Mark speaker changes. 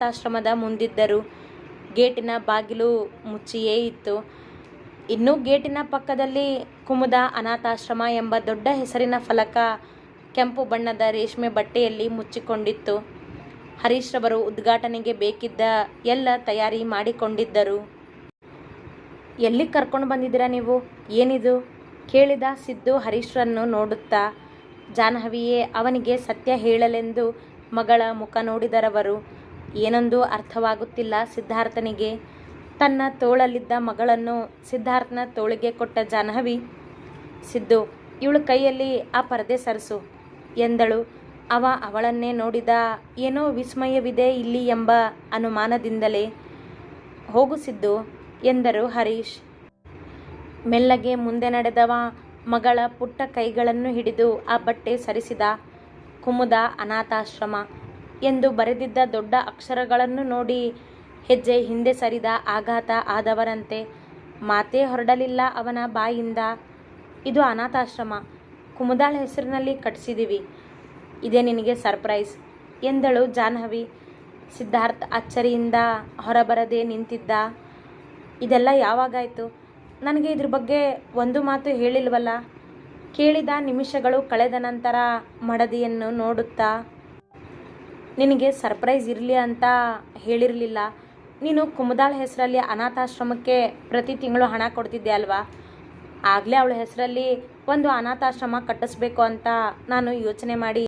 Speaker 1: ಅನಾಥಾಶ್ರಮದ ಮುಂದಿದ್ದರು. ಗೇಟಿನ ಬಾಗಿಲು ಮುಚ್ಚಿಯೇ ಇತ್ತು. ಇನ್ನೂ ಗೇಟಿನ ಪಕ್ಕದಲ್ಲಿ ಕುಮುದ ಅನಾಥಾಶ್ರಮ ಎಂಬ ದೊಡ್ಡ ಹೆಸರಿನ ಫಲಕ ಕೆಂಪು ಬಣ್ಣದ ರೇಷ್ಮೆ ಬಟ್ಟೆಯಲ್ಲಿ ಮುಚ್ಚಿಕೊಂಡಿತ್ತು. ಹರೀಶ್ರವರು ಉದ್ಘಾಟನೆಗೆ ಬೇಕಿದ್ದ ಎಲ್ಲ ತಯಾರಿ ಮಾಡಿಕೊಂಡಿದ್ದರು. ಎಲ್ಲಿ ಕರ್ಕೊಂಡು ಬಂದಿದ್ದೀರಾ ನೀವು? ಏನಿದು? ಕೇಳಿದ ಸಿದ್ದು ಹರೀಶ್ರನ್ನು ನೋಡುತ್ತಾ, ಜಾಹ್ನವಿಯೇ, ಅವನಿಗೆ ಸತ್ಯ ಹೇಳಲೆಂದು ಮಗಳ ಮುಖ ನೋಡಿದರವರು. ಏನೊಂದು ಅರ್ಥವಾಗುತ್ತಿಲ್ಲ ಸಿದ್ಧಾರ್ಥನಿಗೆ. ತನ್ನ ತೋಳಲ್ಲಿದ್ದ ಮಗಳನ್ನು ಸಿದ್ಧಾರ್ಥನ ತೋಳಿಗೆ ಕೊಟ್ಟ ಜಾಹ್ನವಿ, ಸಿದ್ದು, ಇವಳ ಕೈಯಲ್ಲಿ ಆ ಪರದೆ ಸರಿಸು ಎಂದಳು. ಅವ ಅವಳನ್ನೇ ನೋಡಿದ, ಏನೋ ವಿಸ್ಮಯವಿದೆ ಇಲ್ಲಿ ಎಂಬ ಅನುಮಾನದಿಂದಲೇ. ಹೋಗು ಸಿದ್ದು ಎಂದರು ಹರೀಶ್. ಮೆಲ್ಲಗೆ ಮುಂದೆ ನಡೆದವ ಮಗಳ ಪುಟ್ಟ ಕೈಗಳನ್ನು ಹಿಡಿದು ಆ ಬಟ್ಟೆ ಸರಿಸಿದ. ಕುಮುದ ಅನಾಥಾಶ್ರಮ. ಎಂದು ಬರೆದಿದ್ದ ದೊಡ್ಡ ಅಕ್ಷರಗಳನ್ನು ನೋಡಿ ಹೆಜ್ಜೆ ಹಿಂದೆ ಸರಿದ ಆಘಾತ ಆದವರಂತೆ. ಮಾತೇ ಹೊರಡಲಿಲ್ಲ ಅವನ ಬಾಯಿಂದ. ಇದು ಅನಾಥಾಶ್ರಮ. ಕುಮುದಾಳ ಹೆಸರಿನಲ್ಲಿ ಕಟ್ಟಿಸಿದ್ದೀವಿ ಇದೇ ನಿನಗೆ ಸರ್ಪ್ರೈಸ್ ಎಂದಳು ಜಾಹ್ನವಿ. ಸಿದ್ಧಾರ್ಥ್ ಅಚ್ಚರಿಯಿಂದ ಹೊರಬರದೆ ನಿಂತಿದ್ದ. ಇದೆಲ್ಲ ಯಾವಾಗಾಯಿತು? ನನಗೆ ಇದ್ರ ಬಗ್ಗೆ ಒಂದು ಮಾತು ಹೇಳಿಲ್ವಲ್ಲ? ಕೇಳಿದ ನಿಮಿಷಗಳು ಕಳೆದ ನಂತರ ಮಡದಿಯನ್ನು ನೋಡುತ್ತಾ ನಿನಗೆ ಸರ್ಪ್ರೈಸ್ ಇರಲಿ ಅಂತ ಹೇಳಿರಲಿಲ್ಲ. ನೀನು ಕುಮದಾಳ ಹೆಸರಲ್ಲಿ ಅನಾಥಾಶ್ರಮಕ್ಕೆ ಪ್ರತಿ ತಿಂಗಳು ಹಣ ಕೊಡ್ತಿದ್ದೆ ಅಲ್ವಾ? ಆಗಲೇ ಅವಳ ಹೆಸರಲ್ಲಿ ಒಂದು ಅನಾಥಾಶ್ರಮ ಕಟ್ಟಿಸ್ಬೇಕು ಅಂತ ನಾನು ಯೋಚನೆ ಮಾಡಿ